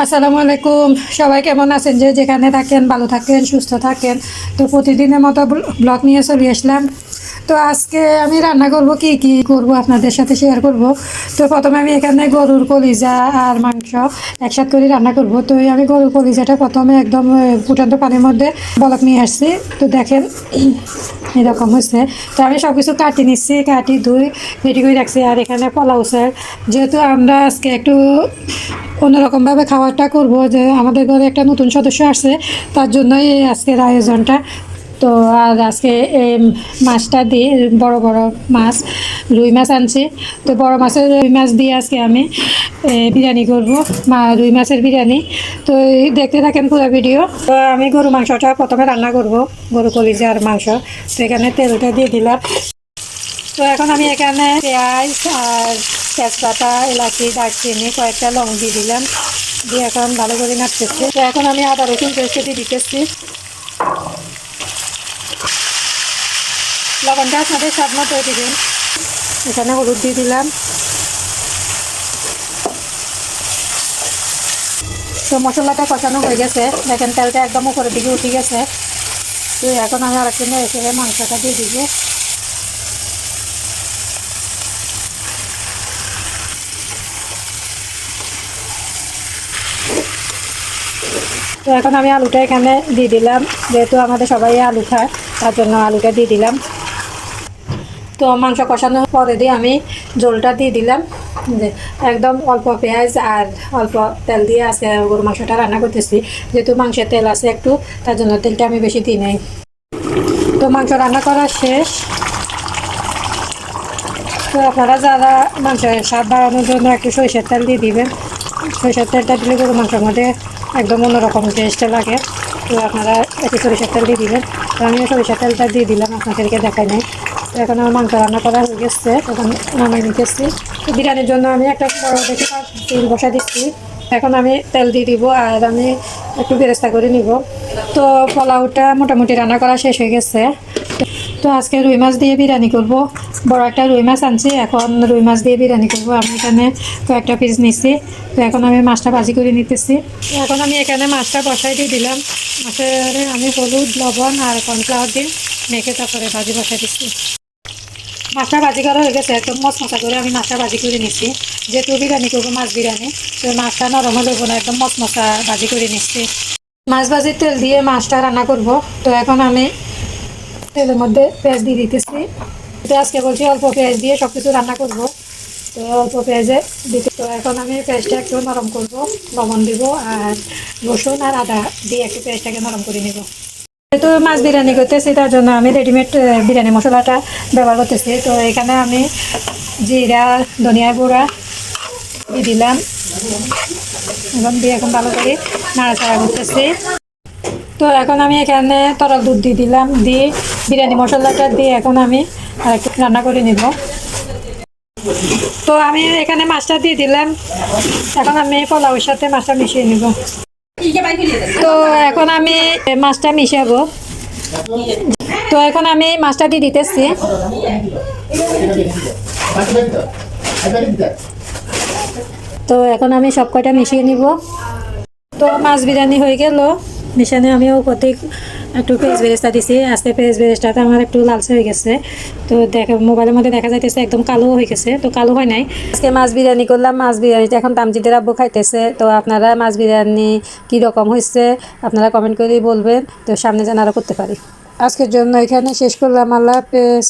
আসসালামু আলাইকুম। সবাই কেমন আছেন? যে যেখানে থাকেন, ভালো থাকেন, সুস্থ থাকেন। তো প্রতিদিনের মতো ব্লগ নিয়ে চলে আসলাম। তো আজকে আমি রান্না করব কি কি করব আপনাদের সাথে শেয়ার করব। তো প্রথমে আমি এখানে গরুর কলিজা আর মাংস একসাথে করে রান্না করব। তো আমি গরুর কলিজাটা প্রথমে একদম ফুটন্ত পানির মধ্যে বলক নিয়ে আসছি। তো দেখেন, এরকম হয়েছে। তো আমি সব কিছু কাটি নিচ্ছি, কাটি ধুই রেডি করে রাখছি। আর এখানে পোলাও স্যার যেহেতু আমরা আজকে একটু অন্যরকমভাবে খাবারটা করব যে আমাদের ঘরে একটা নতুন সদস্য আসছে, তার জন্যই এই আজকের আয়োজনটা। তো আর আজকে এই মাছটা দিয়ে, বড় বড় মাছ, রুই মাছ আনছি। তো বড় মাছের রুই মাছ দিয়ে আজকে আমি বিরিয়ানি করব, মা, রুই মাছের বিরিয়ানি। তো দেখতে থাকেন পুরো ভিডিও। তো আমি গরু মাংসটা প্রথমে রান্না করব, গরু কলিজার মাংস। তো এখানে তেলটা দিয়ে দিলাম। তো এখন আমি এখানে পেঁয়াজ আর তেজপাতা এলাচি, দারচিনি, কয়েকটা লং দিয়ে দিলাম। দিয়ে এখন ভালো করে নাড়তেছি। তো এখন আমি আদা, রসুন পেস্ট দিয়ে দিতেছি। লবণটা আপনাদের স্বাদ মতো দিবেন এখানে হলুদ দিয়ে দিলাম। তো মশলাটা কষানো হয়ে গেছে। দেখেন তেলটা একদম উপরের দিকে উঠে গেছে। তো এখন আমি আরেকটু এসে মাংসটা দিয়ে দিব। তো এখন আমি আলুটা এখানে দিয়ে দিলাম। যেহেতু আমাদের সবাই আলু খায়, তার জন্য আলুটা দিয়ে দিলাম। তো মাংস কষানোর পরে দিয়ে আমি জলটা দিয়ে দিলাম। একদম অল্প পেঁয়াজ আর অল্প তেল দিয়ে আজকে গরু মাংসটা রান্না করতেছি। যেহেতু মাংসের তেল আছে একটু, তার জন্য তেলটা আমি বেশি দিই নাই। তো মাংস রান্না করা শেষ। তো আপনারা যারা মাংসের স্বাদ বাড়ানোর জন্য একটু সরিষার তেল দিয়ে দিবেন। সরিষার তেলটা দিলে গরু মাংসের মধ্যে একদম অন্যরকম টেস্ট লাগে। তো আপনারা একটু সরিষার তেল দিয়ে দিবেন। তো আমি সরিষার তেলটা দিয়ে দিলাম, আপনাদেরকে দেখাই নাই। তো এখন আমার মাংস রান্না করা হয়ে গেছে, এখন নামাই নিতেছি। তো বিরিয়ানির জন্য আমি একটা বড় দেখে তেল বসা দিচ্ছি। এখন আমি তেল দিয়ে দিব আর আমি একটু বেরেস্তা করে নিব। তো পোলাওটা মোটামুটি রান্না করা শেষ হয়ে গেছে। তো আজকে রুই মাছ দিয়ে বিরিয়ানি করব। বড় একটা রুই মাছ আনছি, এখন রুই মাছ দিয়ে বিরিয়ানি করব। আমি এখানে কয়েকটা পিস নিচ্ছি তো এখন আমি মাছটা ভাজি করে নিতেছি। তো এখন আমি এখানে মাছটা বসাই দিয়ে দিলাম। মাছের আমি হলুদ, লবণ আর কর্নফ্লাওয়ার দিয়ে মেখে তারপরে ভাজি বসাই দিচ্ছি মাছটা ভাজি করা হয়ে গেছে, একদম মশ মশা করে আমি মাছটা ভাজি করে নিচ্ছি যেহেতু বিরিয়ানি করব, মাছ বিরিয়ানি, তো মাছটা নরম হলে না একদম মশ মশা ভাজি করে নিচ্ছি মাছ ভাজির তেল দিয়ে মাছটা রান্না করব। তো এখন আমি তেলের মধ্যে পেঁয়াজ দিয়ে দিতেছি। তো আজকে বলছি অল্প পেঁয়াজ দিয়ে সব কিছু রান্না করব, তো অল্প পেঁয়াজে দিতে তো এখন আমি পেঁয়াজটা একটু নরম করব, লবণ দিব আর রসুন আর আদা দিয়ে একটু পেঁয়াজটাকে নরম করে নেব। যেহেতু মাছ বিরিয়ানি করতেছি, তার জন্য আমি রেডিমেড বিরিয়ানি মশলাটা ব্যবহার করতেছি। তো এখানে আমি জিরা, ধনিয়া গুঁড়া দিয়ে দিলাম। এবং দিয়ে এখন ভালো করে নাড়াচাড়া করতেছি। তো এখন আমি এখানে তরল দুধ দিয়ে দিলাম, দিয়ে বিরিয়ানি মশলাটা দিয়ে এখন আমি রান্না করে নিব। তো আমি এখানে মাছটা দিয়ে দিলাম। এখন আমি পোলাওর সাথে মাছটা মিশিয়ে নিব। তো এখন আমি মাছটা মিশাবো। তো এখন আমি মাছটা দিয়ে দিতেছি। তো এখন আমি সব কয়টা মিশিয়ে নিব। তো মাছ বিরিয়ানি হয়ে গেল। মিশানে আমি উপরে একটু পেজ বেরেস্তা দিছি, আজকে পেজ বেরেস্তাতে আমার একটু লালচে হয়ে গেছে। তো দেখা মোবাইলের মধ্যে দেখা যাইতেছে একদম কালো হয়ে গেছে, তো কালো হয় নাই। আজকে মাছ বিরিয়ানি করলাম, মাছ বিরিয়ানিটা এখন তামজিদের আব্বু খাইতেছে। তো আপনারা মাছ বিরিয়ানি কীরকম হয়েছে আপনারা কমেন্ট করেই বলবেন। তো সামনে যেন আরও করতে পারি। আজকের জন্য এখানে শেষ করলাম আল্লাহ হাফেজ।